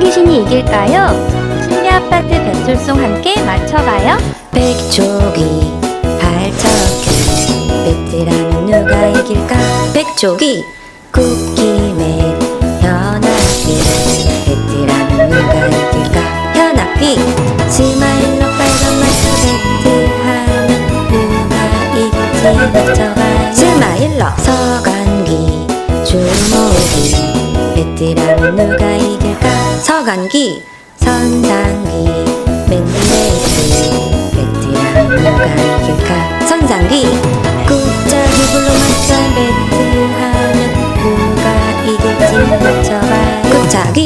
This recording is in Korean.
누구만이 이길까요? 실내 아파트 배철송 함께 맞춰봐요. 백조기 발차기 베테랑은 누가 이길까? 백조기. 국기맨 현악기. 베테랑은 누가 이길까? 현악기. 스마일러 빨간 마크 베트하면 누가 이길지 맞춰봐요. 스마일러 서간기 주목이 베테랑은 누가 이길까 흘러간기. 선장기 맨날지 그 베트랑 뭐가 이길까 선장기. 꾹짝이 불로 맞자 배트하면 누가 이길지 맞춰봐. 꾹짝이.